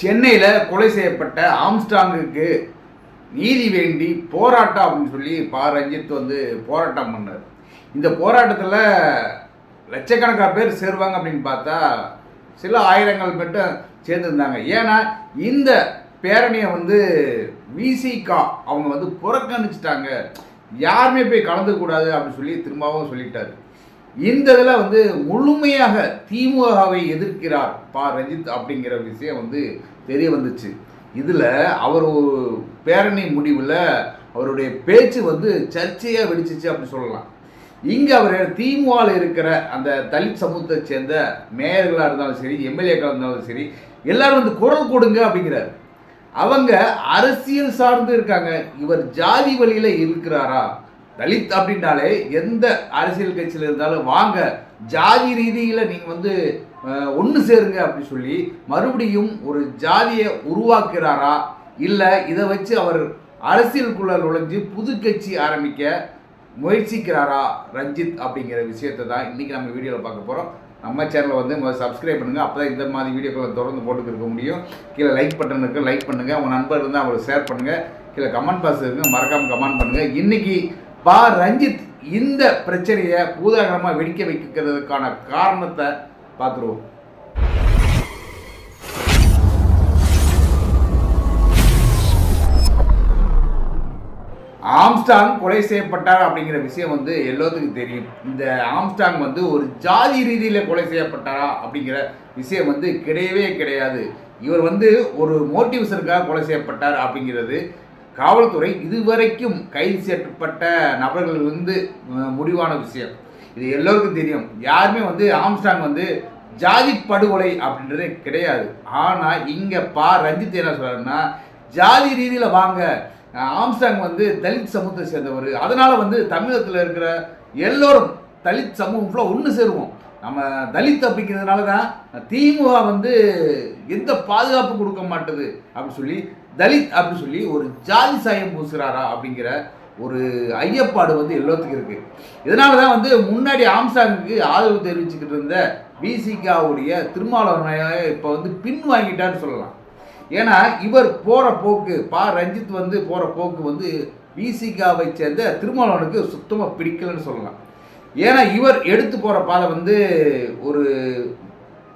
சென்னையில் கொலை செய்யப்பட்ட ஆம்ஸ்டாங்குக்கு நீதி வேண்டி போராட்டம் அப்படின்னு சொல்லி பா. ரஞ்சித் வந்து போராட்டம் பண்ணார். இந்த போராட்டத்தில் லட்சக்கணக்கான பேர் சேருவாங்க அப்படின்னு பார்த்தா சில ஆயிரங்கள் மட்டும் சேர்ந்துருந்தாங்க. ஏன்னா இந்த பேரணியை வந்து விசிகா அவங்க வந்து புறக்கணிச்சிட்டாங்க. யாருமே போய் கலந்துக்கூடாது அப்படின்னு சொல்லி திரும்பவும் சொல்லிட்டாரு. இந்த இதில் வந்து முழுமையாக திமுகவை எதிர்க்கிறார் பா ரஞ்சித் அப்படிங்கிற விஷயம் வந்து தெரிய வந்துச்சு. இதில் அவர் ஒரு பேரணி முடிவில் அவருடைய பேச்சு வந்து சர்ச்சையாக வெடிச்சிச்சு அப்படின்னு சொல்லலாம். இங்கே அவர் திமுகவில் இருக்கிற அந்த தலித் சமூகத்தை சேர்ந்த மேயர்களாக இருந்தாலும் சரி எம்எல்ஏக்களாக இருந்தாலும் சரி எல்லாரும் வந்து குரல் கொடுங்க அப்படிங்கிறார். அவங்க அரசியல் சார்ந்து இருக்காங்க. இவர் ஜாதி வழியில் இருக்கிறாரா? தலித் அப்படின்னாலே எந்த அரசியல் கட்சியில் இருந்தாலும் வாங்க ஜாதி ரீதியில் நீங்கள் வந்து ஒன்று சேருங்க அப்படி சொல்லி மறுபடியும் ஒரு ஜாதியை உருவாக்குறாரா? இல்லை இதை வச்சு அவர் அரசியலுக்குள்ள நுழைஞ்சு புது கட்சி ஆரம்பிக்க முயற்சிக்கிறாரா ரஞ்சித் அப்படிங்கிற விஷயத்தை தான் இன்றைக்கி நம்ம வீடியோவில் பார்க்க போகிறோம் நம்ம சேனலை வந்து முதல்ல சப்ஸ்கிரைப் பண்ணுங்கள் அப்போ தான் இந்த மாதிரி வீடியோக்களை தொடர்ந்து போட்டுக்கிருக்க முடியும். கீழே லைக் பட்டன் இருக்குது லைக் பண்ணுங்கள் உங்கள் நண்பர் இருந்தால் அவங்களுக்கு ஷேர் பண்ணுங்கள் கீழே கமெண்ட் பாக்ஸ் இருக்கு. மறக்காமல் கமெண்ட் பண்ணுங்கள் இன்றைக்கி பா ரஞ்சித் இந்த பிரச்சனையை பூதாகரமாக வெடிக்க வைக்கிறதுக்கான காரணத்தை பார்த்துருவோம். ஆம்ஸ்டாங் கொலை செய்யப்பட்டார் அப்படிங்கிற விஷயம் வந்து எல்லோத்துக்கும் தெரியும். இந்த ஆம்ஸ்டாங் வந்து ஒரு ஜாதி ரீதியில் கொலை செய்யப்பட்டாரா அப்படிங்கிற விஷயம் வந்து கிடையவே கிடையாது. இவர் வந்து ஒரு மோட்டிவேஷனுக்காக கொலை செய்யப்பட்டார் அப்படிங்கிறது காவல்துறை இதுவரைக்கும் கைது செய்யப்பட்ட நபர்கள் வந்து முடிவான விஷயம். இது எல்லோருக்கும் தெரியும். யாருமே வந்து ஆம்ஸ்டாங் வந்து ஜாதி படுகொலை அப்படின்றதே கிடையாது. ஆனால் இங்கே பா ரஞ்சித் என்ன சொல்கிறாருன்னா ஜாதி ரீதியில் வாங்க. ஆம்ஸ்டாங் வந்து தலித் சமூகத்தை சேர்ந்தவர். அதனால் வந்து தமிழகத்தில் இருக்கிற எல்லோரும் தலித் சமூகம் ஃபுல்லாக ஒன்று சேருவோம். நம்ம தலித் அப்படிங்கிறதுனால தான் திமுக வந்து எந்த பாதுகாப்பு கொடுக்க மாட்டுது. அப்படின்னு சொல்லி தலித் அப்படின்னு சொல்லி ஒரு ஜாதி சாயம் பூசுகிறாரா அப்படிங்கிற ஒரு ஐயப்பாடு வந்து எல்லாத்துக்கும் இருக்கு. இதனால தான் வந்து முன்னாடி ஆம்சாங்குக்கு ஆதரவு தெரிவிச்சுக்கிட்டு இருந்த பிசிகாவுடைய திருமாவளவனையாக இப்போ வந்து பின் வாங்கிட்டான்னு சொல்லலாம். ஏன்னா இவர் போகிற போக்கு பா ரஞ்சித் வந்து போகிற போக்கு வந்து பிசிகாவை சேர்ந்த திருமாவளவனுக்கு சுத்தமாக பிடிக்கலன்னு சொல்லலாம். ஏன்னா இவர் எடுத்து போகிற பாதை வந்து ஒரு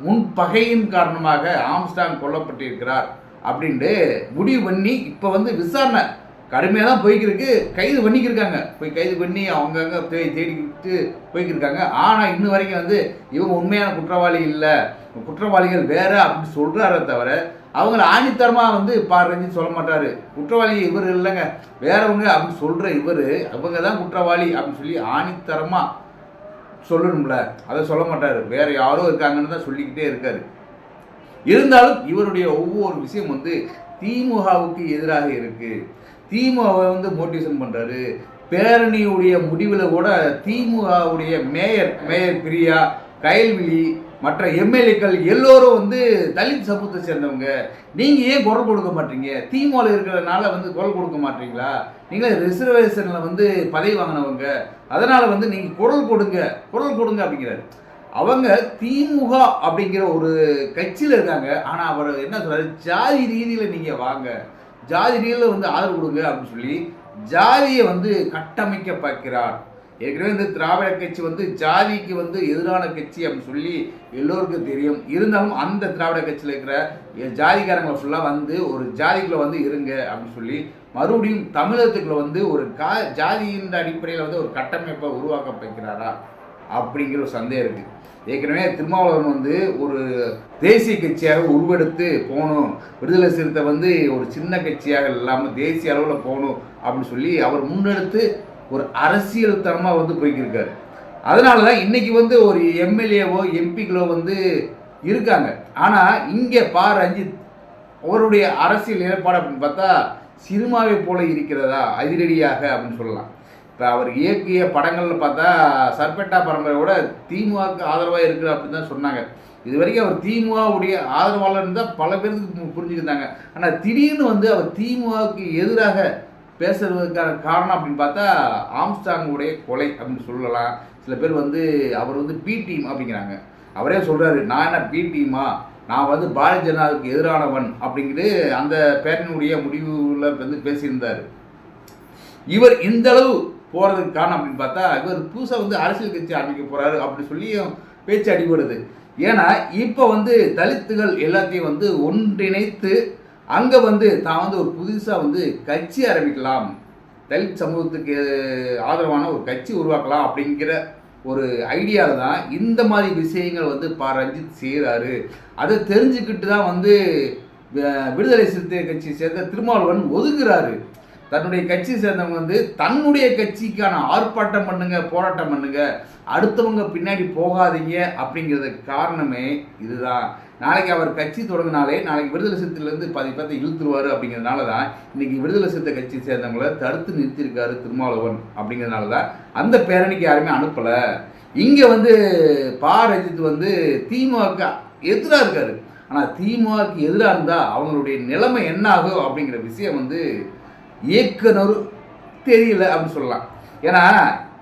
முன் பகையின் காரணமாக ஆம்ஸ்டாங் கொல்லப்பட்டிருக்கிறார். அப்படின்ட்டு முடிவு பண்ணி இப்போ வந்து விசாரணை கடுமையாக தான் போய்க்கிருக்கு. கைது பண்ணிக்கிருக்காங்க. போய் கைது பண்ணி அவங்கங்க தேடி தேடிக்கிட்டு போய்க்கிருக்காங்க. ஆனால் இன்ன வரைக்கும் வந்து இவங்க உண்மையான குற்றவாளி இல்லை. குற்றவாளிகள் வேற அப்படின்னு சொல்கிறாரே தவிர அவங்கள ஆணித்தரமாக வந்து பாருன்னு சொல்ல மாட்டார். குற்றவாளி இவர் இல்லைங்க. வேறவங்க அப்படின்னு சொல்கிற இவர் அவங்க தான் குற்றவாளி அப்படின்னு சொல்லி ஆணித்தரமாக சொல்லணும்ல. அதை சொல்ல மாட்டார். வேறு யாரோ இருக்காங்கன்னு தான் சொல்லிக்கிட்டே இருக்காரு. இருந்தாலும் இவருடைய ஒவ்வொரு விஷயம் வந்து திமுகவுக்கு எதிராக இருக்கு. திமுகவை வந்து மோட்டிவேஷன் பண்றாரு. பேரணியுடைய முடிவில் கூட திமுகவுடைய மேயர் மேயர் பிரியா கயல்விழி மற்ற எம்எல்ஏக்கள் எல்லோரும் வந்து தலித் சமூகத்தை சேர்ந்தவங்க. நீங்கள் ஏன் குரல் கொடுக்க மாட்டீங்க? திமுகவில் இருக்கிறதுனால வந்து குரல் கொடுக்க மாட்டீங்களா? நீங்கள் ரிசர்வேஷனில் வந்து பதவி வாங்கினவங்க. அதனால் வந்து நீங்கள் குரல் கொடுங்க குரல் கொடுங்க அப்படிங்கிறாரு. அவங்க திமுக அப்படிங்கிற ஒரு கட்சியில் இருக்காங்க. ஆனால் அவர் என்ன சொல்றாரு? ஜாதி ரீதியில் நீங்கள் வாங்க. ஜாதி ரீதியில் வந்து ஆதரவு கொடுங்க அப்படின்னு சொல்லி ஜாதியை வந்து கட்டமைக்க பார்க்கிறார். ஏற்கனவே இந்த திராவிட கட்சி வந்து ஜாதிக்கு வந்து எதிரான கட்சி அப்படின்னு சொல்லி எல்லோருக்கும் தெரியும். இருந்தாலும் அந்த திராவிட கட்சியில் இருக்கிற ஜாதிக்காரங்களை ஃபுல்லாக வந்து ஒரு ஜாதிக்குள்ளே வந்து இருங்க அப்படின்னு சொல்லி மறுபடியும் தமிழகத்துக்குள்ளே வந்து ஒரு கா ஜாதியின் அடிப்படையில் வந்து ஒரு கட்டமைப்பை உருவாக்க வைக்கிறாரா அப்படிங்கிற ஒரு சந்தேகம் இருக்குது ஏற்கனவே திருமாவளவன் வந்து ஒரு தேசிய கட்சியாக உருவெடுத்து போகணும். விடுதலை சிறுத்தை வந்து ஒரு சின்ன கட்சியாக இல்லாமல் தேசிய அளவில் போகணும் அப்படின்னு சொல்லி அவர் முன்னெடுத்து ஒரு அரசியல் தரமாக வந்து போய்க்கிருக்காரு. அதனால தான் இன்றைக்கி வந்து ஒரு எம்எல்ஏவோ எம்பிக்களோ வந்து இருக்காங்க. ஆனால் இங்கே பா ரஞ்சித் அவருடைய அரசியல் நிலைப்பாடு அப்படின்னு பார்த்தா சினிமாவை போல இருக்கிறதா? அதிரடியாக அப்படின்னு சொல்லலாம். இப்போ அவர் இயக்கிய படங்கள்னு பார்த்தா சர்பெட்டா பரம்பரையோட திமுகவுக்கு ஆதரவாக இருக்குது அப்படின்னு தான் சொன்னாங்க. இது வரைக்கும் அவர் திமுகவுடைய ஆதரவாளர் தான் பல பேருக்கு புரிஞ்சுக்கிட்டாங்க. ஆனால் திடீர்னு வந்து அவர் திமுகவுக்கு எதிராக பேசுறதுக்கான காரணம் அப்படின்னு பார்த்தா ஆம்ஸ்டாங்குடைய கொலை அப்படின்னு சொல்லலாம். சில பேர் வந்து அவர் வந்து பி டீம் அப்படிங்கிறாங்க. அவரே சொல்கிறாரு நான் என்ன பி டீமா? நான் வந்து பாரதிய ஜனதாவுக்கு எதிரானவன் அப்படிங்கிறது அந்த பேரனுடைய முடிவில் வந்து பேசியிருந்தார். இவர் இந்த அளவு போகிறதுக்கு காரணம் அப்படின்னு பார்த்தா இவர் புதுசாக வந்து அரசியல் கட்சி ஆரம்பிக்க போகிறாரு அப்படின்னு சொல்லியும் பேச்சு அடிபடுது. ஏன்னா இப்போ வந்து தலித்துகள் எல்லாத்தையும் வந்து ஒன்றிணைத்து அங்கே வந்து தான் வந்து ஒரு புதுசாக வந்து கட்சி ஆரம்பிக்கலாம். தலித் சமூகத்துக்கு ஆதரவான ஒரு கட்சி உருவாக்கலாம் அப்படிங்கிற ஒரு ஐடியாவில் தான் இந்த மாதிரி விஷயங்கள் வந்து பா ரஞ்சித் செய்கிறாரு அதை தெரிஞ்சுக்கிட்டு தான் வந்து விடுதலை சிறுத்தை கட்சியை சேர்ந்த திருமாவளவன் ஒதுங்குறாரு. தன்னுடைய கட்சி சேர்ந்தவங்க வந்து தன்னுடைய கட்சிக்கான ஆர்ப்பாட்டம் பண்ணுங்க போராட்டம் பண்ணுங்க அடுத்தவங்க பின்னாடி போகாதீங்க அப்படிங்கிறதுக்கு காரணமே இதுதான். நாளைக்கு அவர் கட்சி தொடங்கினாலே நாளைக்கு விடுதலை சித்திலேருந்து பாதி பார்த்து இழுத்துருவாரு அப்படிங்கிறதுனால தான் இன்னைக்கு விடுதலை சித்த கட்சி சேர்ந்தவங்கள தடுத்து நிறுத்தியிருக்காரு திருமாவளவன் அப்படிங்கிறதுனால தான் அந்த பேரணிக்கு யாருமே அனுப்பலை. இங்கே வந்து பா. ரஞ்சித் வந்து திமுக எதிராக இருக்காரு. ஆனால் திமுகவுக்கு எதிராக இருந்தால் அவங்களுடைய நிலைமை என்ன ஆகும் அப்படிங்கிற விஷயம் வந்து இயக்குனர் தெரியல அப்படின்னு சொல்லலாம். ஏன்னா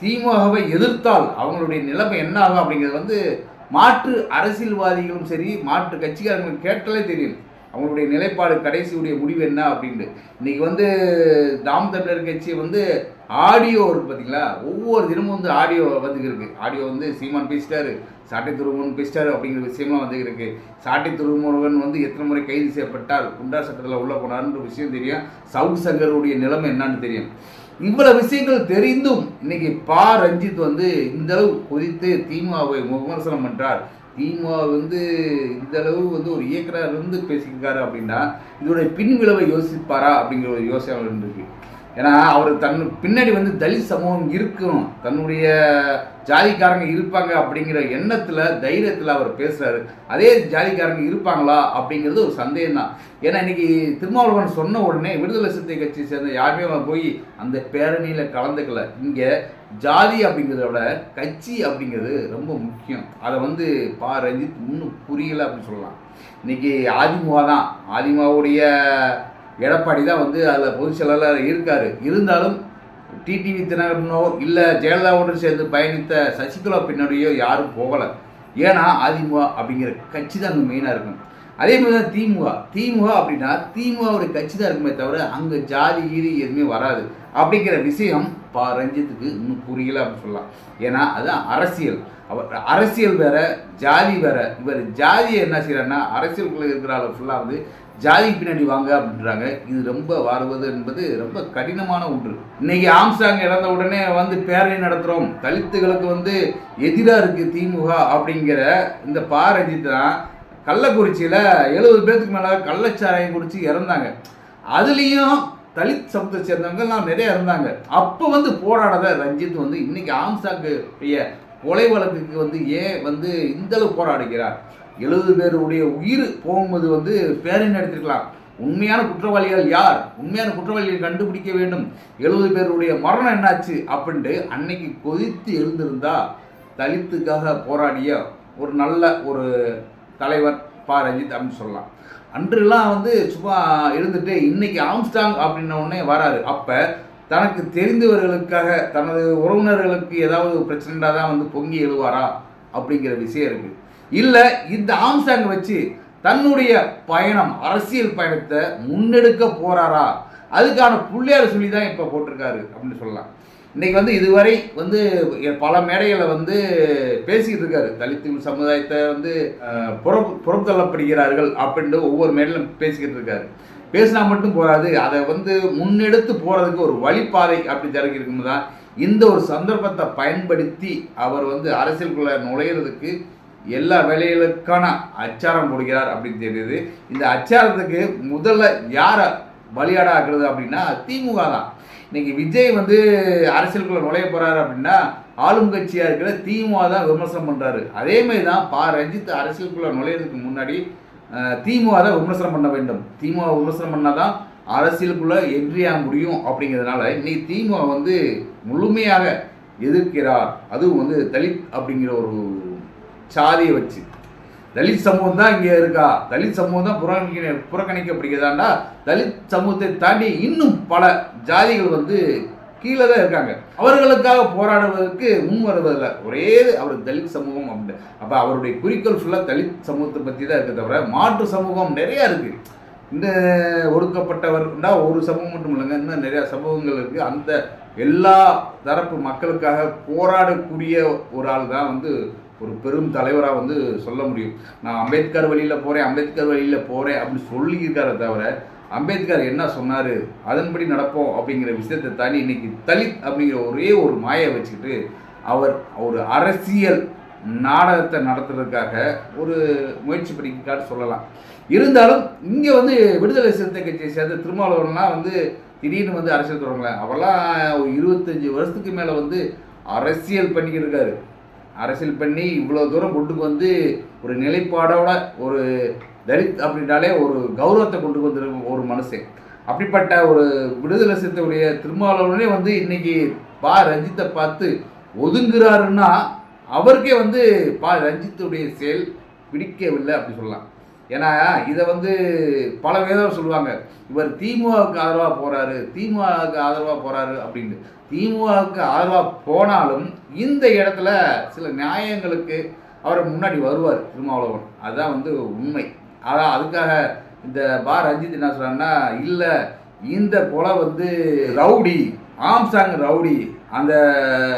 திமுகவை எதிர்த்தால் அவங்களுடைய நிலைமை என்ன ஆகும் அப்படிங்கிறது வந்து மாற்று அரசியல்வாதிகளும் சரி மாற்று கட்சிக்காரங்களும் கேட்டாலே தெரியும். அவங்களுடைய நிலைப்பாடு கடைசியுடைய முடிவு என்ன அப்படின்ட்டு. இன்னைக்கு வந்து தாம் தமிழர் கட்சி வந்து ஆடியோ இருக்கு பார்த்தீங்களா ஒவ்வொரு தினமும் வந்து ஆடியோ வந்து ஆடியோ வந்து சீமான் பேசிட்டாரு சாட்டை துருமுருகன் பேசிட்டாரு அப்படிங்கிற விஷயம்லாம் வந்து சாட்டை துருமுருகன் வந்து எத்தனை முறை கைது செய்யப்பட்டார் குண்டார் சட்டத்தில் உள்ள போனார்ன்ற விஷயம் தெரியும். சவுக் சங்கருடைய நிலைமை என்னன்னு தெரியும். இவ்வளவு விஷயங்கள் தெரிந்தும் இன்னைக்கு பா. ரஞ்சித் வந்து இந்த அளவு கொதித்து திமுகவை விமர்சனம் பண்றார். திமுக வந்து இந்த அளவு வந்து ஒரு இயக்கராக இருந்து பேசியிருக்காரு அப்படின்னா இதோடைய பின் விளைவை யோசிப்பாரா அப்படிங்கிற ஒரு யோசனை இருக்கு ஏன்னா அவர் தன் பின்னாடி வந்து தலித் சமூகம் இருக்கும் தன்னுடைய ஜாதிக்காரங்க இருப்பாங்க அப்படிங்கிற எண்ணத்தில் தைரியத்தில் அவர் பேசுறாரு. அதே ஜாதிக்காரங்க இருப்பாங்களா அப்படிங்கிறது ஒரு சந்தேகம் தான் ஏன்னா இன்னைக்கு திருமாவளவன் சொன்ன உடனே விடுதலை சிறுத்தை கட்சி சேர்ந்த யாருமே அவன் போய் அந்த பேரணியில் கலந்துக்கல. இங்கே ஜாதி அப்படிங்கிறத விட கட்சி அப்படிங்கிறது ரொம்ப முக்கியம். அதை வந்து பா. ரஞ்சித் இன்னும் புரியல அப்படின்னு சொல்லலாம். இன்னைக்கு அதிமுக தான். அதிமுகவுடைய எடப்பாடி தான் வந்து அதில் பொதுச் செயலாளர் இருக்கார். இருந்தாலும் டிடிவி தினகரனோ இல்லை ஜெயலலிதாவுடன் சேர்ந்து பயணித்த சசிகலா பின்னாடியோ யாரும் போகலை. ஏன்னா அதிமுக அப்படிங்கிற கட்சி தான் அங்கே மெயினாக இருக்கும் அதே மாதிரி தான் திமுக. திமுக அப்படின்னா திமுகவுடைய கட்சி தான் இருக்குமே தவிர அங்கே ஜாதி கீதி எதுவுமே வராது. அப்படிங்கிற விஷயம் பா ரஞ்சித்துக்கு இன்னும் புரியல அப்படின்னு சொல்லலாம். ஏன்னா அதுதான் அரசியல். அவர் அரசியல் வேற ஜாதி வேற. இவர் ஜாதியை என்ன செய்கிறாருன்னா அரசியலுக்குள்ளே இருக்கிற ஆள் ஃபுல்லாக வந்து ஜாதி பின்னாடி வாங்க அப்படின்றாங்க. இது ரொம்ப வாருவது என்பது ரொம்ப கடினமான ஒன்று. இன்னைக்கு ஆம்சாங் இறந்த உடனே வந்து பேரணி நடத்துகிறோம் தலித்துகளுக்கு வந்து எதிராக இருக்குது திமுக அப்படிங்கிற இந்த பா ரஞ்சித் தான் கள்ளக்குறிச்சியில் எழுபது பேர்த்துக்கு மேலே கள்ளச்சாராயம் குடித்து இறந்தாங்க. அதுலேயும் தலித் சமூகத்தை சேர்ந்தவங்கலாம் நிறைய இருந்தாங்க. அப்போ வந்து போராடாத ரஞ்சித் வந்து இன்னைக்கு ஆம்சாக்கு கொலை வழக்குக்கு வந்து ஏன் வந்து இந்தளவு போராடுகிறார்? எழுபது பேருடைய உயிர் போகும்போது வந்து பேரணி நடத்திருக்கலாம் உண்மையான குற்றவாளிகள் யார்? உண்மையான குற்றவாளிகளை கண்டுபிடிக்க வேண்டும். எழுபது பேருடைய மரணம் என்னாச்சு அப்படின்ட்டு அன்னைக்கு கொதித்து எழுந்திருந்தா தலித்துக்காக போராடிய ஒரு நல்ல ஒரு தலைவர் பா ரஞ்சித் அப்படின்னு சொல்லலாம். அன்றுலாம் வந்து சும்மா இருந்துட்டு இன்னைக்கு ஆம்ஸ்டாங் அப்படின்ன உடனே வராரு. அப்போ தனக்கு தெரிந்தவர்களுக்காக தனது உறவினர்களுக்கு ஏதாவது பிரச்சனைடா தான் வந்து பொங்கி எழுவாரா அப்படிங்கிற விஷயம் இருக்குது இல்லை இந்த ஆம்ஸ்டாங் வச்சு தன்னுடைய பயணம் அரசியல் பயணத்தை முன்னெடுக்க போகிறாரா அதுக்கான புள்ளியார் சொல்லி தான் இப்போ போட்டிருக்காரு அப்படின்னு சொல்லலாம். இன்றைக்கி வந்து இதுவரை வந்து பல மேடைகளை வந்து பேசிக்கிட்டு இருக்காரு. தலித்து சமுதாயத்தை வந்து அஹ், புறம் புறத்தள்ளப்படுகிறார்கள் அப்படின்ட்டு ஒவ்வொரு மேடையிலும் பேசிக்கிட்டு இருக்காரு. பேசினா மட்டும் போராது அதை வந்து முன்னெடுத்து போகிறதுக்கு ஒரு வழிப்பாதை அப்படி திறக்கி இருக்கும்போது தான் இந்த ஒரு சந்தர்ப்பத்தை பயன்படுத்தி அவர் வந்து அரசியலுக்குள்ள நுழையிறதுக்கு எல்லா வேலைகளுக்கான அச்சாரம் போடுகிறார் அப்படின்னு தெரியுது. இந்த அச்சாரத்துக்கு முதல்ல யாரை பலியாடா ஆக்குறது அப்படின்னா திமுக தான். இன்னைக்கு விஜய் வந்து அரசியலுக்குள்ள நுழைய போறாரு அப்படின்னா ஆளும் கட்சியாக இருக்கிற திமுக தான் விமர்சனம் பண்றாரு. அதே மாதிரி தான் பா. ரஞ்சித் அரசியலுக்குள்ள நுழையிறதுக்கு முன்னாடி திமுக தான் விமர்சனம் பண்ண வேண்டும். திமுக விமர்சனம் பண்ணாதான் அரசியலுக்குள்ள என்ட்ரியாக முடியும் அப்படிங்கிறதுனால இன்னைக்கு திமுக வந்து முழுமையாக எதிர்க்கிறார். அதுவும் வந்து தலித் அப்படிங்கிற ஒரு சாதியை வச்சு. தலித் சமூகம் தான் இங்கே இருக்கா? தலித் சமூகம் தான் புறக்கணிக்க புறக்கணிக்கப்படுகிறதாண்டா? தலித் சமூகத்தை தாண்டி இன்னும் பல ஜாதிகள் வந்து கீழே தான் இருக்காங்க. அவர்களுக்காக போராடுவதற்கு முன் வருவதில்லை. ஒரே அவர் தலித் சமூகம் அப்படி அப்போ அவருடைய குறிக்கோள் ஃபுல்லாக தலித் சமூகத்தை பற்றி தான் இருக்க தவிர மாற்று சமூகம் நிறையா இருக்குது இந்த ஒடுக்கப்பட்டவர்னா ஒரு சமூகம் மட்டும் இல்லைங்க இன்னும் நிறையா சமூகங்கள் இருக்குது அந்த எல்லா தரப்பு மக்களுக்காக போராடக்கூடிய ஒரு ஆள் தான் வந்து ஒரு பெரும் தலைவராக வந்து சொல்ல முடியும். நான் அம்பேத்கர் வழியில் போகிறேன் அம்பேத்கர் வழியில் போகிறேன் அப்படின்னு சொல்லியிருக்காரே தவிர அம்பேத்கர் என்ன சொன்னார் அதன்படி நடப்போம் அப்படிங்கிற விஷயத்தை தாண்டி இன்னைக்கு தலித் அப்படிங்கிற ஒரே ஒரு மாயை வச்சுக்கிட்டு அவர் ஒரு அரசியல் நாடகத்தை நடத்துறதுக்காக ஒரு முயற்சி பண்ணிக்காட்டு சொல்லலாம். இருந்தாலும் இங்கே வந்து விடுதலை சிறுத்தை கட்சியை சேர்ந்த திருமாவளவன்லாம் வந்து திடீர்னு வந்து அரசியல் தொடங்கல. அவெல்லாம் ஒரு இருபத்தஞ்சி வருஷத்துக்கு மேலே வந்து அரசியல் பண்ணிக்கிட்டு இருக்காரு. அரசியல் பண்ணி இவ்வளோ தூரம் கொண்டு வந்து ஒரு நிலைப்பாடோட ஒரு தலித் அப்படின்னாலே ஒரு கௌரவத்தை கொண்டு வந்திருக்கும் ஒரு மனுஷன் அப்படிப்பட்ட ஒரு விடுதலை சிறுத்தையுடைய திருமாவளவனே வந்து இன்னைக்கு பா. ரஞ்சித்தை பார்த்து ஒதுங்குறாருன்னா அவருக்கே வந்து பா. ரஞ்சித்துடைய செயல் பிடிக்கவில்லை அப்படி சொல்லலாம். ஏன்னா இதை வந்து பல விதம் சொல்லுவாங்க இவர் திமுகவுக்கு ஆதரவாக போகிறாரு திமுகவுக்கு ஆதரவாக போகிறாரு அப்படின்னு. திமுகவுக்கு ஆதரவாக போனாலும் இந்த இடத்துல சில நியாயங்களுக்கு அவர் முன்னாடி வருவார் திருமாவளவன். அதுதான் வந்து உண்மை. அதான் அதுக்காக இந்த பா. ரஞ்சித் என்ன சொல்கிறாங்கன்னா இல்லை இந்த கொலை வந்து ரவுடி ஆம்சாங் ரவுடி அந்த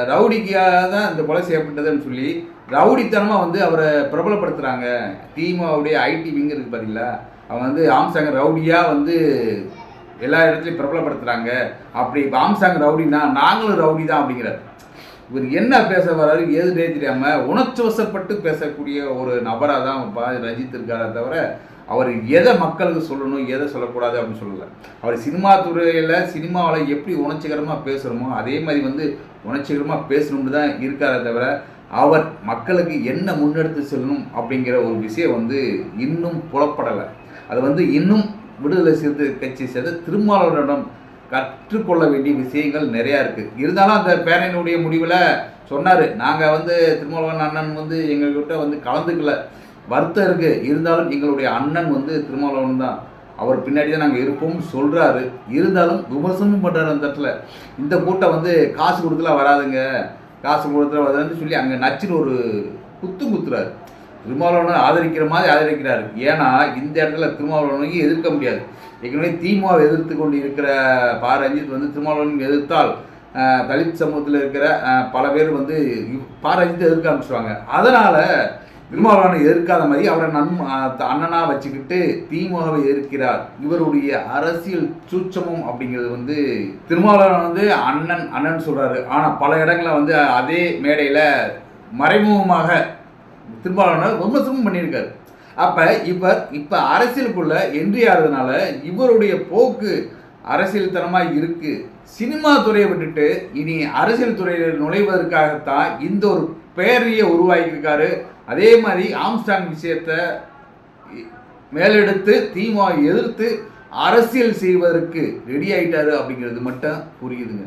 ரவுடிக்காக தான் இந்த கொலை செய்யப்பட்டதுன்னு சொல்லி ரவுடித்தனமாக வந்து அவரை பிரபலப்படுத்துகிறாங்க திமுகவுடைய ஐடி விங் இருக்குது பார்த்தீங்களா அவன் வந்து ஆம்சாங் ரவுடியாக வந்து எல்லா இடத்துலையும் பிரபலப்படுத்துகிறாங்க அப்படி இப்போ ஆம்சாங் ரவுடினா நாங்களும் ரவுடி தான் அப்படிங்கிறார். இவர் என்ன பேச வர்றாரு எதுனே தெரியாமல் உணர்ச்சி வசப்பட்டு பேசக்கூடிய ஒரு நபராக தான் ரஞ்சித் இருக்காரே தவிர அவர் எதை மக்களுக்கு சொல்லணும் எதை சொல்லக்கூடாது அப்படின்னு சொல்லலை. அவர் சினிமா துறையில் சினிமாவில் எப்படி உணர்ச்சிகரமாக பேசுகிறோமோ அதே மாதிரி வந்து உணர்ச்சிகரமாக பேசணும்னு தான் இருக்காரே தவிர அவர் மக்களுக்கு என்ன முன்னெடுத்து செல்லணும் அப்படிங்கிற ஒரு விஷயம் வந்து இன்னும் புலப்படலை. அது வந்து இன்னும் விடுதலை சிறுத்தை கட்சி சேர்ந்த திருமாவளவனிடம் கற்றுக்கொள்ள வேண்டிய விஷயங்கள் நிறையா இருக்குது இருந்தாலும் அந்த பேரனுடைய முடிவில் சொன்னார் நாங்கள் வந்து திருமாவளவன் அண்ணன் வந்து எங்கள்கிட்ட வந்து கலந்துக்கல. வருத்தம் இருக்குது இருந்தாலும் எங்களுடைய அண்ணன் வந்து திருமாவளவன் தான். அவர் பின்னாடி தான் நாங்கள் இருப்போம் சொல்கிறாரு இருந்தாலும் விமர்சனமும் பண்ணுறாரு அந்த இடத்துல. இந்த கூட்டம் வந்து காசு கொடுத்துலாம் வராதுங்க. காசு கொடுத்துல வராதுன்னு சொல்லி அங்கே நச்சுன்னு ஒரு குத்து குத்துறாரு. திருமாவளவனை ஆதரிக்கிற மாதிரி ஆதரிக்கிறார். ஏன்னா இந்த இடத்துல திருமாவளவனுக்கு எதிர்க்க முடியாது. ஏற்கனவே திமுகவை எதிர்த்து கொண்டு இருக்கிற பா. ரஞ்சித் வந்து திருமாவளவன் எதிர்த்தால் தலித் சமூகத்தில் இருக்கிற பல பேர் வந்து இவ்- பா. ரஞ்சித்தை எதிர்க்க ஆரம்பிச்சுவாங்க அதனால் திருமாவளவனை எதிர்க்காத மாதிரி அவரை நன் அண்ணனா வச்சுக்கிட்டு திமுகவை எதிர்க்கிறார் இவருடைய அரசியல் சூட்சமம் அப்படிங்கிறது வந்து திருமாவளவன் வந்து அண்ணன் அண்ணன் சொல்றாரு. ஆனா பல இடங்களில் வந்து அதே மேடையில மறைமுகமாக திருமாவளவன் விமர்சனம் பண்ணியிருக்காரு. அப்ப இவர் இப்ப அரசியலுக்குள்ள என்ட்ரி ஆகுறதுனால இவருடைய போக்கு அரசியல் தனமாக இருக்கு. சினிமா துறையை விட்டுட்டு இனி அரசியல் துறையில் நுழைவதற்காகத்தான் இந்த ஒரு பெயரையே உருவாக்கியிருக்காரு. அதே மாதிரி ஆம்ஸ்டாங் விஷயத்தை மேலெடுத்து திமுகவை எதிர்த்து அரசியல் செய்வதற்கு ரெடி ஆயிட்டாரு அப்படிங்கிறது மட்டும் புரியுதுங்க.